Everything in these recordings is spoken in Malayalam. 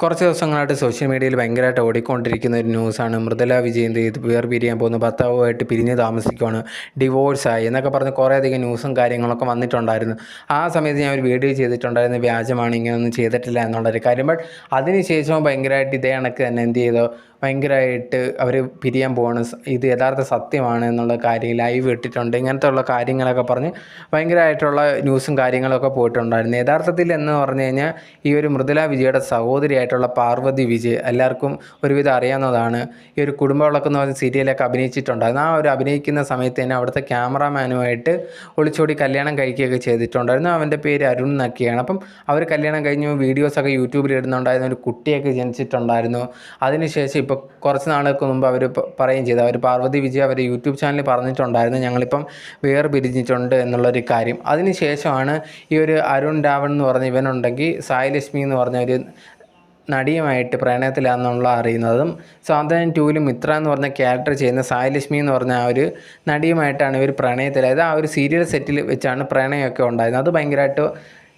കുറച്ച് ദിവസങ്ങളായിട്ട് സോഷ്യൽ മീഡിയയിൽ ഭയങ്കരമായിട്ട് ഓടിക്കൊണ്ടിരിക്കുന്ന ഒരു ന്യൂസാണ്. മൃദുല വിജയന്ത് ഇത് വേർപിരിയാൻ പോകുന്നു. ഭർത്താവുമായിട്ട് പിരിഞ്ഞ് താമസിക്കുവാണ്. ഡിവോഴ്സായി എന്നൊക്കെ പറഞ്ഞ് കുറേയധികം ന്യൂസും കാര്യങ്ങളൊക്കെ വന്നിട്ടുണ്ടായിരുന്നു. ആ സമയത്ത് ഞാൻ ഒരു വീഡിയോ ചെയ്തിട്ടുണ്ടായിരുന്നു. വ്യാജമാണ് ഇങ്ങനെയൊന്നും ചെയ്തിട്ടില്ല എന്നുള്ളൊരു കാര്യം. ബട്ട് അതിനുശേഷം ഭയങ്കരമായിട്ട് ഇതേ കണക്ക് തന്നെ എന്ത് ചെയ്തു? ഭയങ്കരമായിട്ട് അവർ പിരിയാൻ പോവാണ്. ഇത് യഥാർത്ഥ സത്യമാണ് എന്നുള്ള കാര്യം ലൈവ് ഇട്ടിട്ടുണ്ട്. ഇങ്ങനത്തെ ഉള്ള കാര്യങ്ങളൊക്കെ പറഞ്ഞ് ഭയങ്കരമായിട്ടുള്ള ന്യൂസും കാര്യങ്ങളൊക്കെ പോയിട്ടുണ്ടായിരുന്നു. യഥാർത്ഥത്തിൽ എന്ന് പറഞ്ഞു കഴിഞ്ഞാൽ ഈ ഒരു മൃദുല വിജയുടെ സഹോദരിയായിട്ടുള്ള പാർവതി വിജയ് എല്ലാവർക്കും ഒരുവിധം അറിയാവുന്നതാണ്. ഈ ഒരു കുടുംബവിളക്ക് എന്ന് പറഞ്ഞ സീരിയലൊക്കെ അഭിനയിച്ചിട്ടുണ്ടായിരുന്നു. ആ ഒരു അഭിനയിക്കുന്ന സമയത്ത് തന്നെ അവിടുത്തെ ക്യാമറാമാനുമായിട്ട് ഒളിച്ചോടി കല്യാണം കഴിക്കുകയൊക്കെ ചെയ്തിട്ടുണ്ടായിരുന്നു. അവന്റെ പേര് അരുൺ എന്നൊക്കെയാണ്. അപ്പം അവർ കല്യാണം കഴിഞ്ഞ് വീഡിയോസൊക്കെ യൂട്യൂബിൽ ഇടുന്നുണ്ടായിരുന്നു ഒരു കുട്ടിയൊക്കെ ജനിച്ചിട്ടുണ്ടായിരുന്നു. അതിനുശേഷം കുറച്ച് നാളുകൾക്ക് മുമ്പ് അവർ പറയുകയും ചെയ്തു. അവർ പാർവതി വിജയ് അവർ യൂട്യൂബ് ചാനലിൽ പറഞ്ഞിട്ടുണ്ടായിരുന്നു ഞങ്ങളിപ്പം വേർപിരിഞ്ഞിട്ടുണ്ട് എന്നുള്ളൊരു കാര്യം. അതിനുശേഷമാണ് ഈ ഒരു അരുൺ രാവൺ എന്ന് പറഞ്ഞ ഇവനുണ്ടെങ്കിൽ സായി ലക്ഷ്മി എന്ന് പറഞ്ഞ ഒരു നടിയുമായിട്ട് പ്രണയത്തിലാണെന്നുള്ള അറിയുന്നതും സ്വാതന്ത്ര്യം ടൂവിൽ മിത്ര എന്ന് പറഞ്ഞ ക്യാരക്ടർ ചെയ്യുന്ന സായി ലക്ഷ്മി എന്ന് പറഞ്ഞ ആ ഒരു നടിയുമായിട്ടാണ് ഇവർ പ്രണയത്തിലായത്. ആ ഒരു സീരിയൽ സെറ്റിൽ വെച്ചാണ് പ്രണയമൊക്കെ ഉണ്ടായിരുന്നത്. അത് ഭയങ്കരമായിട്ട്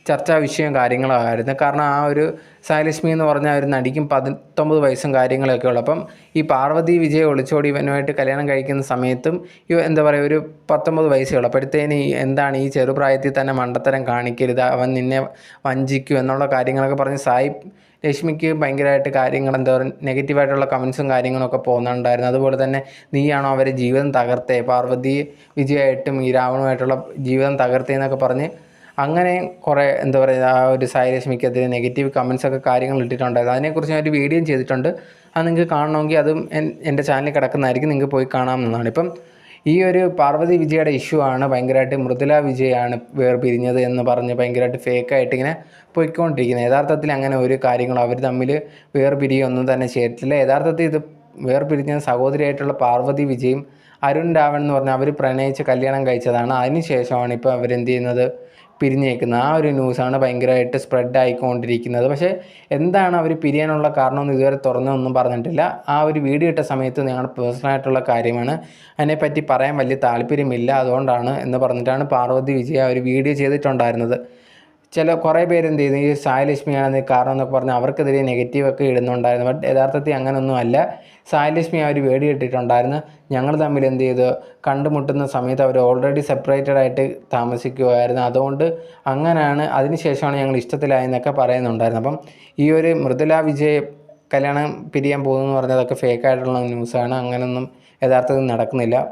ചർച്ചാ വിഷയം കാര്യങ്ങളായിരുന്നു. കാരണം ആ ഒരു സായലക്ഷ്മി എന്ന് പറഞ്ഞ ഒരു നടിക്കും പത്തൊമ്പത് വയസ്സും കാര്യങ്ങളൊക്കെ ഉള്ളു. അപ്പം ഈ പാർവതി വിജയ് ഒളിച്ചോടി ഇവനുമായിട്ട് കല്യാണം കഴിക്കുന്ന സമയത്തും ഈ എന്താ പറയുക ഒരു പത്തൊമ്പത് വയസ്സേ ഉള്ളൂ. അപ്പോഴത്തേന് എന്താണ് ഈ ചെറുപ്രായത്തിൽ തന്നെ മണ്ടത്തരം കാണിക്കരുത്. അവൻ നിന്നെ വഞ്ചിക്കും എന്നുള്ള കാര്യങ്ങളൊക്കെ പറഞ്ഞ് സായി ലക്ഷ്മിക്ക് ഭയങ്കരമായിട്ട് കാര്യങ്ങൾ എന്താ പറയുക നെഗറ്റീവായിട്ടുള്ള കമൻസും കാര്യങ്ങളൊക്കെ പോകുന്നുണ്ടായിരുന്നു അതുപോലെ തന്നെ നീയാണോ അവരെ ജീവിതം തകർത്തേ? പാർവതി വിജയായിട്ടും ഈ രാവണുമായിട്ടുള്ള ജീവിതം തകർത്തേ എന്നൊക്കെ പറഞ്ഞ് അങ്ങനെ കുറേ എന്താ പറയുക ആ ഒരു സായി രശ്മിക്കെതിരെ നെഗറ്റീവ് കമൻസൊക്കെ കാര്യങ്ങൾ ഇട്ടിട്ടുണ്ടായിരുന്നു. അതിനെക്കുറിച്ച് ഞാൻ ഒരു വീഡിയോ ചെയ്തിട്ടുണ്ട്. അത് നിങ്ങൾക്ക് കാണണമെങ്കിൽ അതും എന്റെ ചാനലിൽ കിടക്കുന്നതായിരിക്കും. നിങ്ങൾക്ക് പോയി കാണാമെന്നാണ് ഇപ്പം ഈ ഒരു പാർവതി വിജയുടെ ഇഷ്യൂ ആണ് ഭയങ്കരമായിട്ട് മൃദുല വിജയാണ് വേർപിരിഞ്ഞത് എന്ന് പറഞ്ഞ് ഭയങ്കരമായിട്ട് ഫേക്കായിട്ട് ഇങ്ങനെ പോയിക്കൊണ്ടിരിക്കുന്നത്. യഥാർത്ഥത്തിൽ അങ്ങനെ ഒരു കാര്യങ്ങളും അവർ തമ്മിൽ വേർപിരിയൊന്നും തന്നെ ചെയ്തിട്ടില്ല. യഥാർത്ഥത്തിൽ ഇത് വേർപിരിഞ്ഞ സഹോദരിയായിട്ടുള്ള പാർവതി വിജയും അരുൺ രാവൺ എന്ന് പറഞ്ഞാൽ അവർ പ്രണയിച്ച് കല്യാണം കഴിച്ചതാണ്. അതിനുശേഷമാണ് ഇപ്പോൾ അവരെന്ത് ചെയ്യുന്നത്? പിരിഞ്ഞേക്കുന്നത്. ആ ഒരു ന്യൂസാണ് ഭയങ്കരമായിട്ട് സ്പ്രെഡ് ആയിക്കൊണ്ടിരിക്കുന്നത്. പക്ഷേ എന്താണ് അവർ പിരിയാനുള്ള കാരണമെന്ന് ഇതുവരെ തുറന്നൊന്നും പറഞ്ഞിട്ടില്ല. ആ ഒരു വീഡിയോ ഇട്ട സമയത്ത് ഞങ്ങളുടെ പേഴ്സണലായിട്ടുള്ള കാര്യമാണ്. അതിനെപ്പറ്റി പറയാൻ വലിയ താല്പര്യമില്ല. അതുകൊണ്ടാണ് എന്ന് പറഞ്ഞിട്ടാണ് പാർവതി വിജയ ഒരു വീഡിയോ ചെയ്തിട്ടുണ്ടായിരുന്നത്. ചില കുറേ പേര് എന്ത് ചെയ്യുന്നു ഈ സായലക്ഷ്മിയാണ് കാരണം എന്നൊക്കെ പറഞ്ഞ് അവർക്കെതിരെ നെഗറ്റീവൊക്കെ ഇടുന്നുണ്ടായിരുന്നു. ബട്ട് യഥാർത്ഥത്തിൽ അങ്ങനെയൊന്നും അല്ല. സായലക്ഷ്മി അവർ വേടി ഇട്ടിട്ടുണ്ടായിരുന്നു. ഞങ്ങൾ തമ്മിൽ എന്ത് ചെയ്തു? കണ്ടുമുട്ടുന്ന സമയത്ത് അവർ ഓൾറെഡി സെപ്പറേറ്റഡ് ആയിട്ട് താമസിക്കുമായിരുന്നു അതുകൊണ്ട് അങ്ങനെയാണ് അതിനുശേഷമാണ് ഞങ്ങൾ ഇഷ്ടത്തിലായെന്നൊക്കെ പറയുന്നുണ്ടായിരുന്നു. അപ്പം ഈ ഒരു മൃദുല വിജയ കല്യാണം പിരിയാൻ പോകുന്നു പറഞ്ഞതൊക്കെ ഫേക്കായിട്ടുള്ള ന്യൂസാണ് അങ്ങനെയൊന്നും യഥാർത്ഥത്തിൽ നടക്കുന്നില്ല.